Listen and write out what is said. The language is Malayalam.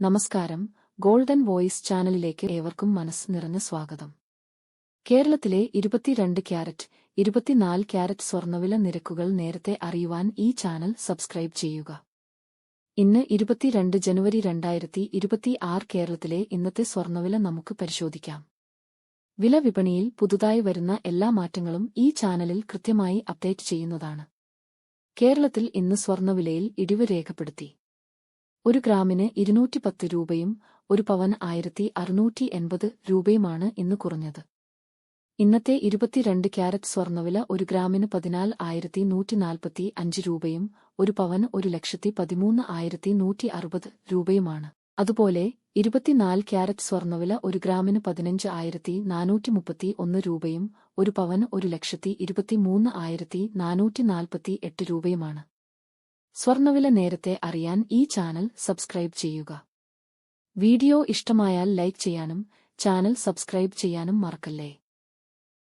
നമസ്കാരം. ഗോൾഡൻ വോയിസ് ചാനലിലേക്ക് ഏവർക്കും മനസ്സ് നിറഞ്ഞ സ്വാഗതം. കേരളത്തിലെ ഇരുപത്തിരണ്ട് ക്യാരറ്റ് ഇരുപത്തിനാല് ക്യാരറ്റ് സ്വർണവില നിരക്കുകൾ നേരത്തെ അറിയുവാൻ ഈ ചാനൽ സബ്സ്ക്രൈബ് ചെയ്യുക. ഇന്ന് ഇരുപത്തിരണ്ട് ജനുവരി രണ്ടായിരത്തി ഇരുപത്തിയാറ് കേരളത്തിലെ ഇന്നത്തെ സ്വർണവില നമുക്ക് പരിശോധിക്കാം. വില വിപണിയിൽ പുതുതായി വരുന്ന എല്ലാ മാറ്റങ്ങളും ഈ ചാനലിൽ കൃത്യമായി അപ്ഡേറ്റ് ചെയ്യുന്നതാണ്. കേരളത്തിൽ ഇന്ന് സ്വർണവിലയിൽ ഇടിവ് രേഖപ്പെടുത്തി. ഒരു ഗ്രാമിന് ഇരുന്നൂറ്റി പത്ത് രൂപയും ഒരു പവൻ ആയിരത്തി അറുന്നൂറ്റി എൺപത് രൂപയുമാണ് ഇന്ന് കുറഞ്ഞത്. ഇന്നത്തെ ഇരുപത്തിരണ്ട് ക്യാരറ്റ് സ്വർണവില ഒരു ഗ്രാമിന് പതിനാല് ആയിരത്തി നൂറ്റി നാൽപ്പത്തി അഞ്ച് രൂപയും ഒരു പവൻ ഒരു ലക്ഷത്തി പതിമൂന്ന് ആയിരത്തി നൂറ്റി അറുപത് രൂപയുമാണ്. അതുപോലെ ഇരുപത്തിനാല് ക്യാരറ്റ് സ്വർണവില ഒരു ഗ്രാമിന് പതിനഞ്ച് ആയിരത്തി നാനൂറ്റി മുപ്പത്തി ഒന്ന് രൂപയും ഒരു പവൻ ഒരു ലക്ഷത്തി ഇരുപത്തിമൂന്ന് ആയിരത്തി നാനൂറ്റി നാൽപ്പത്തി എട്ട് രൂപയുമാണ്. സ്വർണവില നേരത്തെ അറിയാൻ ഈ ചാനൽ സബ്സ്ക്രൈബ് ചെയ്യുക. വീഡിയോ ഇഷ്ടമായാൽ ലൈക്ക് ചെയ്യാനും ചാനൽ സബ്സ്ക്രൈബ് ചെയ്യാനും മറക്കല്ലേ?